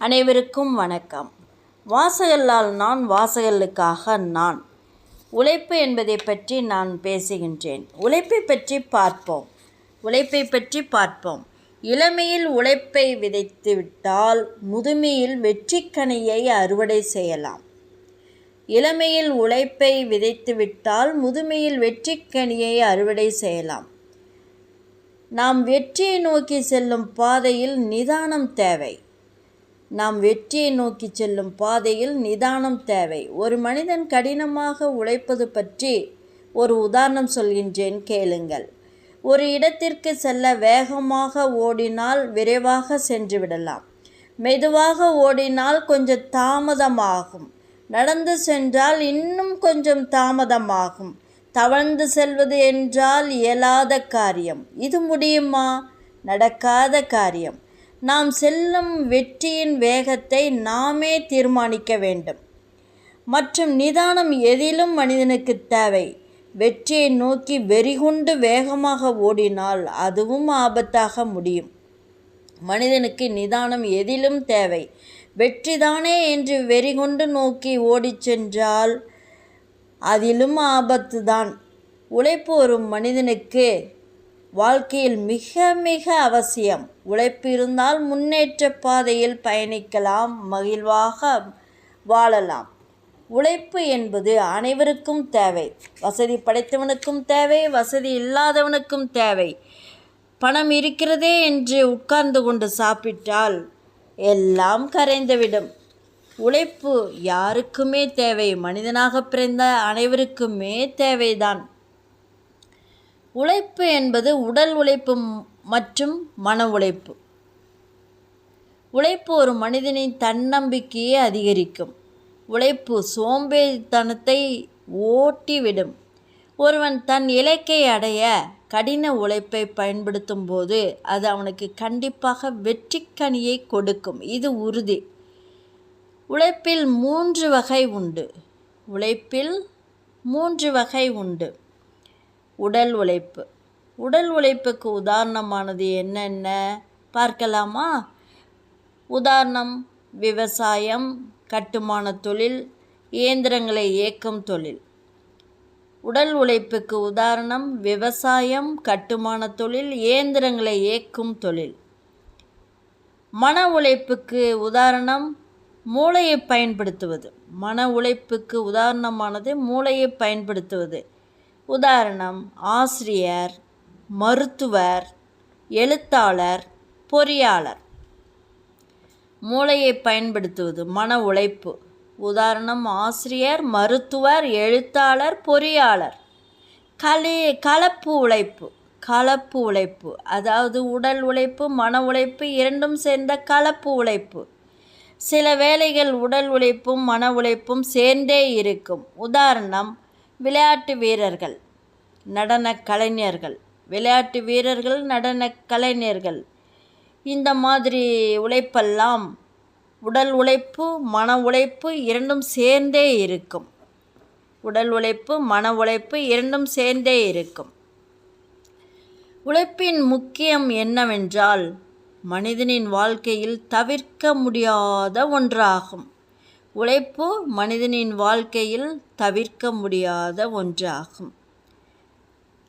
அனைவருக்கும் வணக்கம். வாசகல்லால் நான் வாசகல்லுக்காக நான். உழைப்பு என்பதை பற்றி நான் பேசுகின்றேன். உழைப்பை பற்றி பார்ப்போம். உழைப்பை பற்றி பார்ப்போம். இளமையில் உழைப்பை விதைத்து விட்டால் முதுமையில் வெற்றிக்கனியை அறுவடை செய்யலாம். இளமையில் உழைப்பை விதைத்துவிட்டால் முதுமையில் வெற்றிக்கனியை அறுவடை செய்யலாம். நாம் வெற்றியை நோக்கி செல்லும் பாதையில் நிதானம் தேவை. நாம் வெற்றியை நோக்கி செல்லும் பாதையில் நிதானம் தேவை. ஒரு மனிதன் கடினமாக உழைப்பது பற்றி ஒரு உதாரணம் சொல்கின்றேன் கேளுங்கள். ஒரு இடத்திற்கு செல்ல வேகமாக ஓடினால் விரைவாக சென்று விடலாம். மெதுவாக ஓடினால் கொஞ்சம் தாமதமாகும். நடந்து சென்றால் இன்னும் கொஞ்சம் தாமதமாகும். தவழ்ந்து செல்வது என்றால் இயலாத காரியம். இது முடியுமா? நடக்காத காரியம். நாம் செல்லும் வெற்றியின் வேகத்தை நாமே தீர்மானிக்க வேண்டும். மற்றும் நிதானம் எதிலும் மனிதனுக்கு தேவை. வெற்றியை நோக்கி வெறிகுண்டு வேகமாக ஓடினால் அதுவும் ஆபத்தாக முடியும். மனிதனுக்கு நிதானம் எதிலும் தேவை. வெற்றிதானே என்று வெறிகொண்டு நோக்கி ஓடிச் சென்றால் அதிலும் ஆபத்து தான் உழைப்பு ஒரு மனிதனுக்கு வாழ்க்கையில் மிக மிக அவசியம். உழைப்பு இருந்தால் முன்னேற்ற பாதையில் பயணிக்கலாம் மகிழ்வாக வாழலாம். உழைப்பு என்பது அனைவருக்கும் தேவை. வசதி படைத்தவனுக்கும் தேவை வசதி இல்லாதவனுக்கும் தேவை. பணம் இருக்கிறதே என்று உட்கார்ந்து கொண்டு சாப்பிட்டால் எல்லாம் கரைந்துவிடும். உழைப்பு யாருக்குமே தேவை. மனிதனாக பிறந்த அனைவருக்குமே தேவைதான். உழைப்பு என்பது உடல் உழைப்பு மற்றும் மன உழைப்பு. உழைப்பு ஒரு மனிதனின் தன்னம்பிக்கையை அதிகரிக்கும். உழைப்பு சோம்பேறித்தனத்தை ஓட்டிவிடும். ஒருவன் தன் இலக்கை அடைய கடின உழைப்பை பயன்படுத்தும் போது அது அவனுக்கு கண்டிப்பாக வெற்றிக்கனியை கொடுக்கும். இது உறுதி. உழைப்பில் மூன்று வகை உண்டு. உழைப்பில் மூன்று வகை உண்டு. உடல் உழைப்பு. உடல் உழைப்புக்கு உதாரணமானது என்னென்ன? பார்க்கலாமா? உதாரணம் விவசாயம் கட்டுமான தொழில் இயந்திரங்களை இயக்கும் தொழில். உடல் உழைப்புக்கு உதாரணம் விவசாயம் கட்டுமான தொழில் இயந்திரங்களை இயக்கும் தொழில். மன உழைப்புக்கு உதாரணம் மூளையை பயன்படுத்துவது. மன உழைப்புக்கு உதாரணமானது மூளையை பயன்படுத்துவது. உதாரணம் ஆசிரியர் மருத்துவர் எழுத்தாளர் பொறியாளர். மூளையை பயன்படுத்துவது மன உழைப்பு. உதாரணம் ஆசிரியர் மருத்துவர் எழுத்தாளர் பொறியாளர். கலி கலப்பு உழைப்பு. கலப்பு உழைப்பு. அதாவது உடல் உழைப்பு மன உழைப்பு இரண்டும் சேர்ந்த கலப்பு உழைப்பு. சில வேளைகள் உடல் உழைப்பும் மன உழைப்பும் சேர்ந்தே இருக்கும். உதாரணம் விளையாட்டு வீரர்கள் நடன கலைஞர்கள். விளையாட்டு வீரர்கள் நடன கலைஞர்கள். இந்த மாதிரி உழைப்பெல்லாம் உடல் உழைப்பு மன உழைப்பு இரண்டும் சேர்ந்தே இருக்கும். உடல் உழைப்பு மன உழைப்பு இரண்டும் சேர்ந்தே இருக்கும். உழைப்பின் முக்கியம் என்னவென்றால் மனிதனின் வாழ்க்கையில் தவிர்க்க முடியாத ஒன்றாகும். உழைப்பு மனிதனின் வாழ்க்கையில் தவிர்க்க முடியாத ஒன்றாகும்.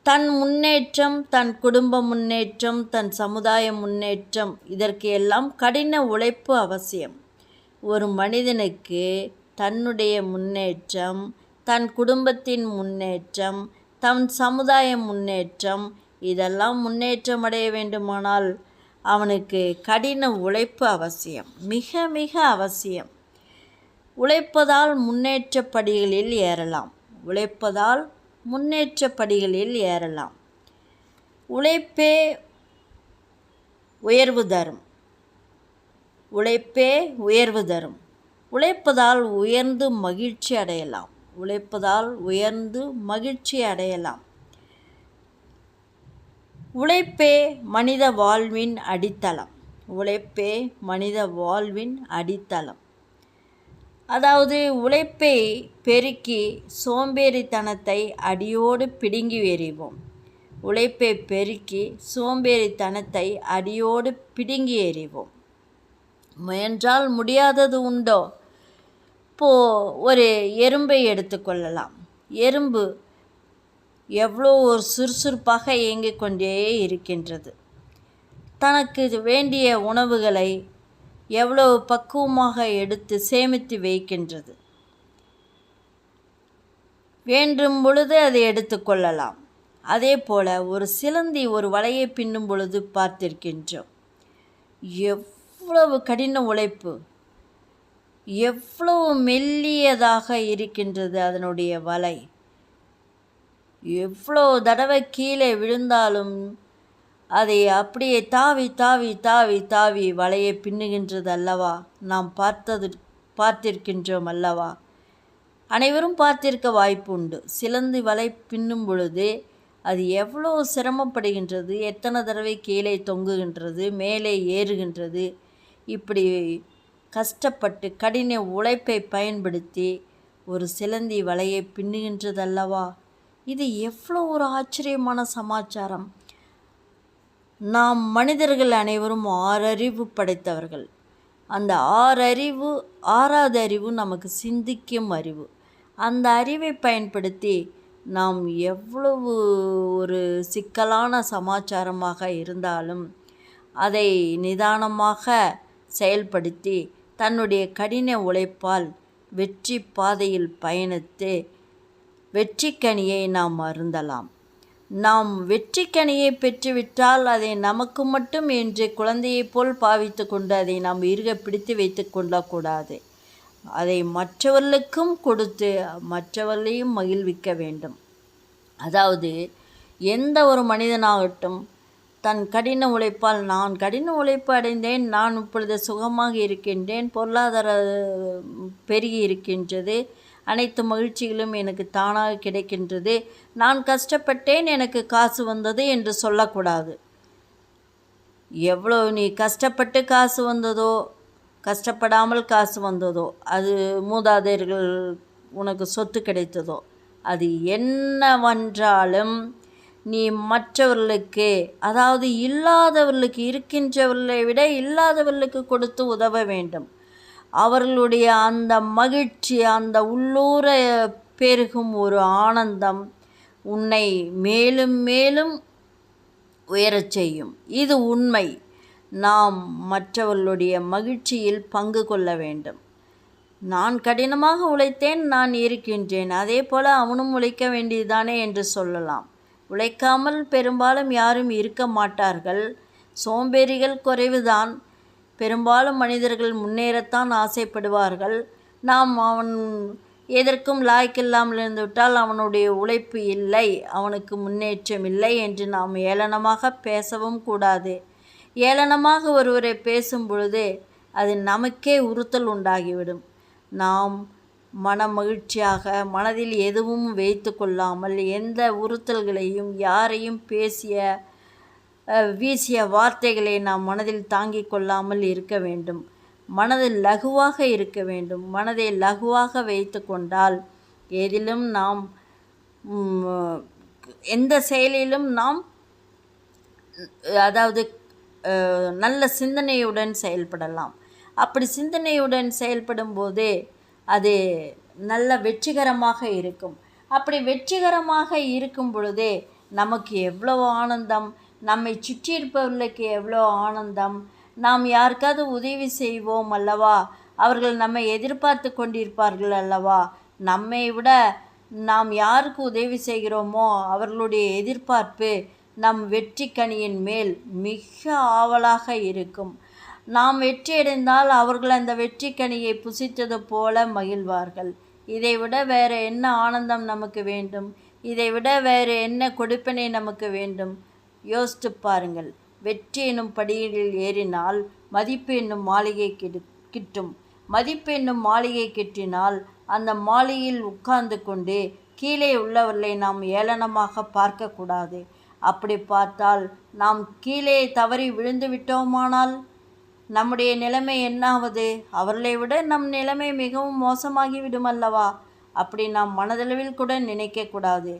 தன் முன்னேற்றம் தன் குடும்ப முன்னேற்றம் தன் சமுதாய முன்னேற்றம் இதற்கு எல்லாம் கடின உழைப்பு அவசியம். ஒரு மனிதனுக்கு தன்னுடைய முன்னேற்றம் தன் குடும்பத்தின் முன்னேற்றம் தன் சமுதாய முன்னேற்றம் இதெல்லாம் முன்னேற்றம் அடைய வேண்டுமானால் அவனுக்கு கடின உழைப்பு அவசியம் மிக மிக அவசியம். உழைப்பதால் முன்னேற்ற படிகளில் ஏறலாம். உழைப்பதால் முன்னேற்ற படிகளில் ஏறலாம். உழைப்பே உயர்வு தரும். உழைப்பே உயர்வு தரும். உழைப்பதால் உயர்ந்து மகிழ்ச்சி அடையலாம். உழைப்பதால் உயர்ந்து மகிழ்ச்சி அடையலாம். உழைப்பே மனித வாழ்வின் அடித்தளம். உழைப்பே மனித வாழ்வின் அடித்தளம். அதாவது உழைப்பை பெருக்கி சோம்பேறித்தனத்தை அடியோடு பிடுங்கி எறிவோம். உழைப்பை பெருக்கி சோம்பேறித்தனத்தை அடியோடு பிடுங்கி எறிவோம். முயன்றால் முடியாதது உண்டோ? இப்போ ஒரு எறும்பை எடுத்துக்கொள்ளலாம் எறும்பு எவ்வளோ ஒரு சுறுசுறுப்பாக இயங்கிக் கொண்டே இருக்கின்றது. தனக்கு வேண்டிய உணவுகளை எவ்வளவு பக்குவமாக எடுத்து சேமித்து வைக்கின்றது. வேண்டும் பொழுது அதை எடுத்துக்கொள்ளலாம் அதே போல ஒரு சிலந்தி ஒரு வலையை பின்னும் பொழுது பார்த்திருக்கின்றோம். எவ்வளவு கடின உழைப்பு. எவ்வளவு மெல்லியதாக இருக்கின்றது அதனுடைய வலை. எவ்வளோ தடவை கீழே விழுந்தாலும் அதை அப்படியே தாவி தாவி தாவி தாவி வலையை பின்னுகின்றது அல்லவா நாம் பார்த்தது பார்த்திருக்கின்றோம் அல்லவா? அனைவரும் பார்த்திருக்க வாய்ப்பு உண்டு. சிலந்தி வலை பின்னும் பொழுது அது எவ்வளோ சிரமப்படுகின்றது எத்தனை தடவை கீழே தொங்குகின்றது மேலே ஏறுகின்றது இப்படி கஷ்டப்பட்டு கடின உழைப்பை பயன்படுத்தி ஒரு சிலந்தி வலையை பின்னுகின்றது அல்லவா இது எவ்வளோ ஒரு ஆச்சரியமான சமாச்சாரம். நாம் மனிதர்கள் அனைவரும் ஆறறிவு படைத்தவர்கள். அந்த ஆறறிவு ஆறாவது அறிவு நமக்கு சிந்திக்கும் அறிவு. அந்த அறிவை பயன்படுத்தி நாம் எவ்வளவு ஒரு சிக்கலான சமாச்சாரமாக இருந்தாலும் அதை நிதானமாக செயல்படுத்தி தன்னுடைய கடின உழைப்பால் வெற்றி பாதையில் பயணித்து வெற்றிக்கனியை நாம் அருந்தலாம். நாம் வெற்றிக்கனியை பெற்றுவிட்டால் அதை நமக்கு மட்டும் என்று குழந்தையைப் போல் பாவித்து கொண்டு அதை நாம் இறுக பிடித்து வைத்து கொள்ளக்கூடாது. அதை மற்றவர்களுக்கும் கொடுத்து மற்றவர்களையும் மகிழ்விக்க வேண்டும். அதாவது எந்த ஒரு மனிதனாகட்டும் தன் கடின உழைப்பால் நான் கடின உழைப்பு அடைந்தேன் நான் இப்பொழுது சுகமாக இருக்கின்றேன் பொருளாதார பெருகி இருக்கின்றது அனைத்து மகிழ்ச்சிகளும் எனக்கு தானாக கிடைக்கின்றது. நான் கஷ்டப்பட்டேன் எனக்கு காசு வந்தது என்று சொல்லக்கூடாது. எவ்வளோ நீ கஷ்டப்பட்டு காசு வந்ததோ கஷ்டப்படாமல் காசு வந்ததோ அது மூதாதையர்கள் உனக்கு சொத்து கிடைத்ததோ அது என்னவென்றாலும் நீ மற்றவர்களுக்கு அதாவது இல்லாதவர்களுக்கு இருக்கின்றவர்களை விட இல்லாதவர்களுக்கு கொடுத்து உதவ வேண்டும். அவர்களுடைய அந்த மகிழ்ச்சி அந்த உள்ளூர பெருகும் ஒரு ஆனந்தம் உன்னை மேலும் மேலும் உயரச் செய்யும். இது உண்மை. நாம் மற்றவர்களுடைய மகிழ்ச்சியில் பங்கு கொள்ள வேண்டும். நான் கடினமாக உழைத்தேன் நான் இருக்கின்றேன். அதே போல் அவனும் உழைக்க வேண்டியதுதானே என்று சொல்லலாம். உழைக்காமல் பெரும்பாலும் யாரும் இருக்க மாட்டார்கள். சோம்பேறிகள் குறைவுதான். பெரும்பாலும் மனிதர்கள் முன்னேறத்தான் ஆசைப்படுவார்கள். நாம் அவன் எதற்கும் லாய்க்கில்லாமல் இருந்துவிட்டால் அவனுடைய உழைப்பு இல்லை அவனுக்கு முன்னேற்றம் இல்லை என்று நாம் ஏளனமாக பேசவும் கூடாது. ஏளனமாக ஒருவரை பேசும் பொழுது அது நமக்கே உறுத்தல் உண்டாகிவிடும். நாம் மன மகிழ்ச்சியாக மனதில் எதுவும் வைத்து கொள்ளாமல் எந்த உறுத்தல்களையும் யாரையும் பேசிய வீசிய வார்த்தைகளை நாம் மனதில் தாங்கிக் கொள்ளாமல் இருக்க வேண்டும். மனதில் லகுவாக இருக்க வேண்டும். மனதை லகுவாக வைத்து கொண்டால் எதிலும் நாம் எந்த செயலிலும் நாம் அதாவது நல்ல சிந்தனையுடன் செயல்படலாம். அப்படி சிந்தனையுடன் செயல்படும் போதே அது நல்ல வெற்றிகரமாக இருக்கும். அப்படி வெற்றிகரமாக இருக்கும் பொழுதே நமக்கு எவ்வளவு ஆனந்தம் நம்மை சுற்றி இருப்பவர்களுக்கு எவ்வளோ ஆனந்தம். நாம் யாருக்காவது உதவி செய்வோம் அல்லவா? அவர்கள் நம்மை எதிர்பார்த்து கொண்டிருப்பார்கள் அல்லவா? நம்மை விட நாம் யாருக்கு உதவி செய்கிறோமோ அவர்களுடைய எதிர்பார்ப்பு நம் வெற்றி கனியின் மேல் மிக ஆவலாக இருக்கும். நாம் வெற்றியடைந்தால் அவர்கள் அந்த வெற்றி கனியை புசித்தது போல மகிழ்வார்கள். இதைவிட வேறு என்ன ஆனந்தம் நமக்கு வேண்டும்? இதைவிட வேறு என்ன கொடுப்பினை நமக்கு வேண்டும்? யோசித்து பாருங்கள். வெற்றி என்னும் படியில் ஏறினால் மதிப்பு என்னும் மாளிகை கிடு கிட்டும். மதிப்பு என்னும் மாளிகை கிட்டினால் அந்த மாளிகையில் உட்கார்ந்து கொண்டு கீழே உள்ளவர்களை நாம் ஏளனமாக பார்க்கக்கூடாது. அப்படி பார்த்தால் நாம் கீழே தவறி விழுந்து விட்டோமானால் நம்முடைய நிலைமை என்னாவது? அவர்களை விட நம் நிலைமை மிகவும் மோசமாகிவிடும் அல்லவா அப்படி நாம் மனதளவில் கூட நினைக்கக்கூடாது.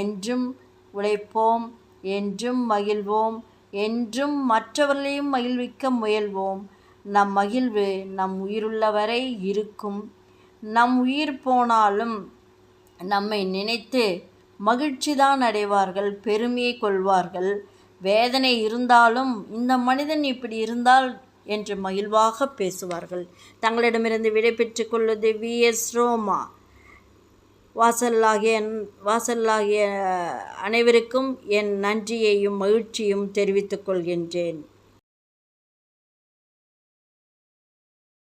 என்றும் உழைப்போம் என்றும் மகிழ்வோம் என்றும் மற்றவர்களையும் மகிழ்விக்க முயல்வோம். நம் மகிழ்வு நம் உயிருள்ளவரை இருக்கும். நம் உயிர் போனாலும் நம்மை நினைத்து மகிழ்ச்சி தான் அடைவார்கள் பெருமையை கொள்வார்கள். வேதனை இருந்தாலும் இந்த மனிதன் இப்படி இருந்தால் என்று மகிழ்வாக பேசுவார்கள். தங்களிடமிருந்து விடை கொள்வது வி எஸ் ரோமா. வாசல்லாகிய வாசல்லாகிய அனைவருக்கும் என் நன்றியையும் மகிழ்ச்சியும் தெரிவித்துக் கொள்கின்றேன்